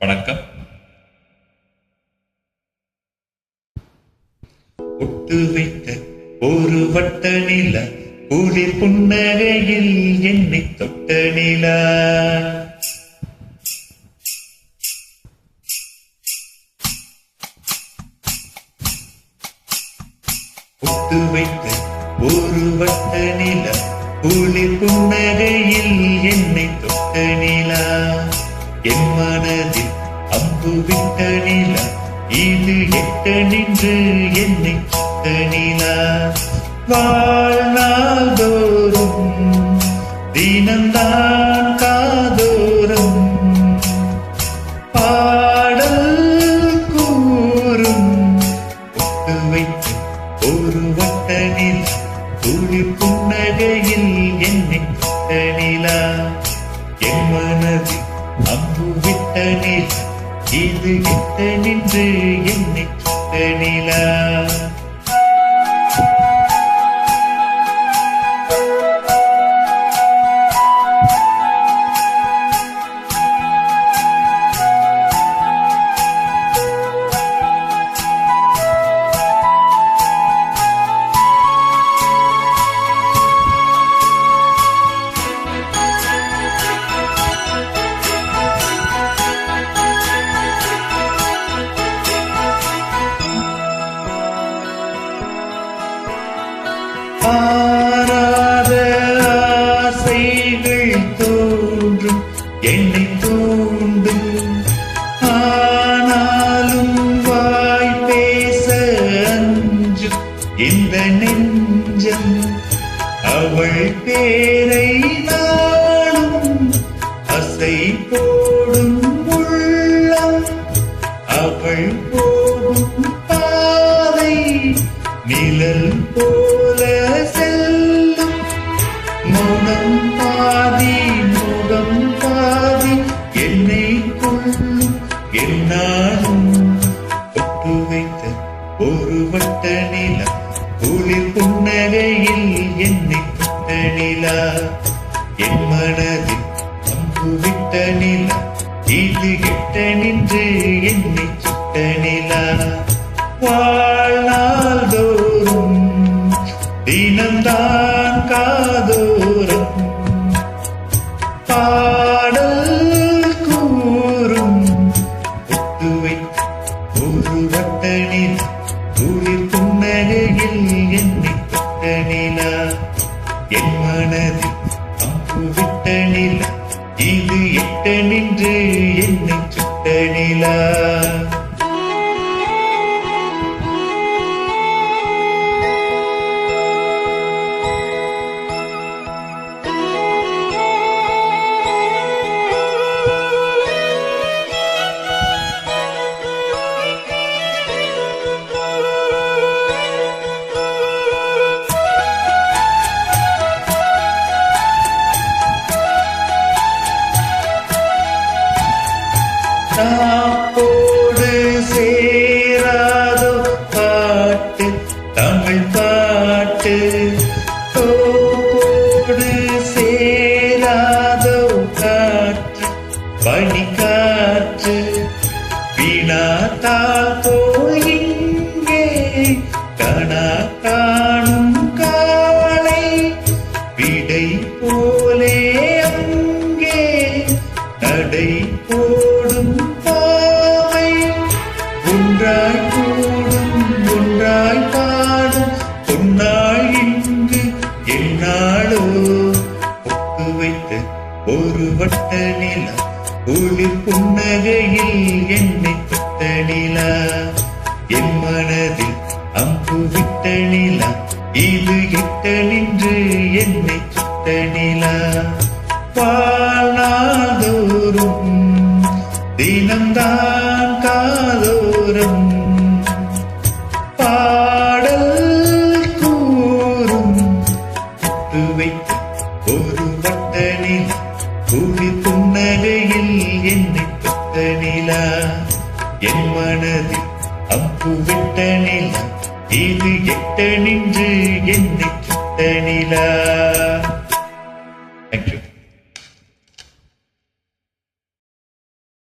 வணக்கம். ஒட்டு வைத்த ஒரு வட்ட நில குளிர் புன்னகையில் என்னை தொட்ட நிலா. ஒட்டு வைத்த ஒரு வட்ட நில குளிர் புன்னகையில் என்னை தொட்ட நிலா. என் மனதில் அம்பு விட்ட நிலா இது எட்ட நின்று என்னை சுட்ட நிலா வாழ்நாள் தோறும் தினம்தான் காதோறும் பாடல் கூறும் ஒட்டு வைத்து ஒரு வட்டனில் துளி புன்னகையில் என்னை தொட்ட நிலா என் மனதில் அம்பு விட்ட நிலா இது கிட்ட நின்று என்னை கிட்ட நிலா. ஆசைகள் தோன்றும் என்னை தூண்டும். ஆனாலும் வாய் பேச அஞ்சும் இந்த நெஞ்சம். அவள் பேரை நாளும் அசை போடும் உள்ளம். அவள் போகும் பாதை நிழல் போல செல்லும். மௌனம் வட்ட நிலா குளிர் புன்னகையில் என்னை தொட்ட நிலா என் மனதில் அம்பு விட்ட நிலா இது எட்ட நின்று என்னை சுட்ட நிலா வாழ்நாள் தோறும் தினம்தான் காதோறும் பாடல் இது நின்று என்னை சுட்ட நிலா தாப்போடு சேராதோ பாட்டு தமிழ் பாட்டு. தோப்போடு சேராதோ காற்று பனிக்காற்று. வினாத்தால் போல் இங்கே கணா காணும் காலை விடை போ ஒளி புன்னகையில் என்னை பித்தளிலா என் மனதில் அம்பு விட்ட இது எட்ட என்னை சுட்ட நிலா வாழ்நாள்தோறும் தினம்தான் காதோறும் புவி புன்னகையில் என்னை தொட்ட நிலா. என் மனதில் அம்பு விட்ட நிலா. இது எட்ட நின்று என்னை சுட்ட நிலா. தேங்க்யூ